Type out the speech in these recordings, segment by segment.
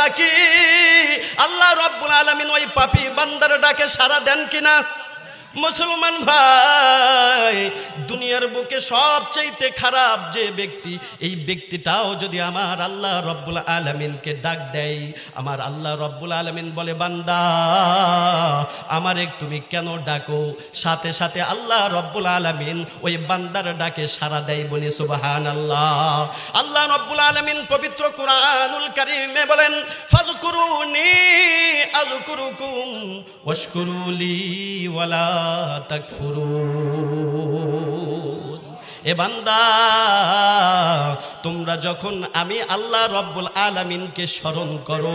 ডাকি আল্লাহ রব্বুল আলমিন ওই পাপি বান্দার ডাকে সারা দেন কিনা? মুসলমান ভাই, দুনিয়ার বুকে সবচাইতে খারাপ যে ব্যক্তি, এই ব্যক্তিটাও যদি আমার আল্লাহ রব্বুল আলমিনকে ডাক দেয়, আমার আল্লাহ রব্বুল আলমিন বলে, বান্দা, আমারে তুমি কেন ডাকো? সাথে সাথে আল্লাহ রব্বুল আলমিন ওই বান্দার ডাকে সারা দেয়, বলি সুবাহান আল্লাহ আল্লাহ রব্বুল আলমিন পবিত্র কোরআনুল কারিমে বলেন ফাজকুরুনি আজকুরুকুম ওয়াশকুরুলি ওয়ালা তাকফুরুন এ বান্দা তোমরা যখন আমি আল্লাহ রব্বুল আলামিনকে স্মরণ করো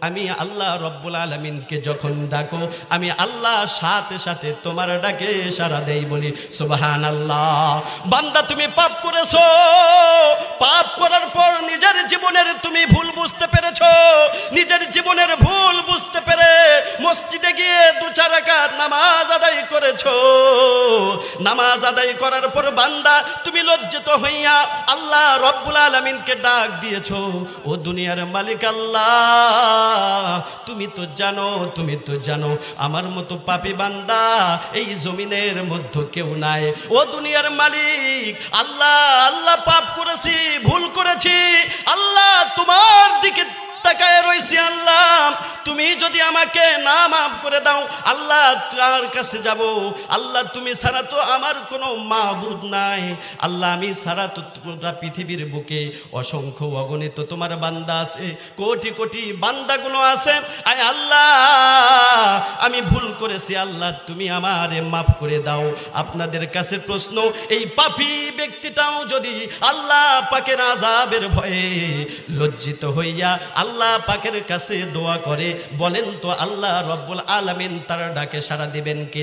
আমি আল্লাহ রব্বুল আলমিনকে যখন ডাকো আমি আল্লাহ সাথে সাথে তোমার ডাকে সারা দেই বলি সুবাহান আল্লাহ বান্দা তুমি পাপ করেছ পাপ করার পর নিজের জীবনের তুমি ভুল বুঝতে পেরেছ নিজের জীবনের ভুল মসজিদে গিয়ে দু চার রাকাত নামাজ আদায় করেছ। নামাজ আদায় করার পর বান্দা, তুমি লজ্জিত হইয়া আল্লাহ রব্বুল আলমিনকে ডাক দিয়েছ, ও দুনিয়ার মালিক আল্লাহ, তুমি তো জানো, তুমি তো জানো, আমার মতো পাপি বান্দা এই জমিনের মধ্যে কেউ নাই। ও দুনিয়ার মালিক, আল্লাহ আল্লাহ পাপ তুমি যদি আমাকে না মাফ করে দাও, আল্লাহ তার কাছে যাব। আল্লাহ তুমি ছাড়া তো আমার কোনো মাহবুদ নাই। আল্লাহ আমি ছাড়া তো তোমরা পৃথিবীর বুকে অসংখ্য অগণিত তোমার বান্দা আছে, কোটি কোটি বান্দাগুলো আছে। আয় আল্লাহ, আমি ভুল করেছি, আল্লাহ তুমি আমারে মাফ করে দাও। আপনাদের কাছে প্রশ্ন, এই পাপী ব্যক্তিটাও যদি আল্লাহ পাকের আজাবের ভয়ে লজ্জিত হইয়া আল্লাহ পাকের কাছে দোয়া করে বলেন তো আল্লাহ রব্বুল আলমিন তার ডাকে সারা দিবেন কি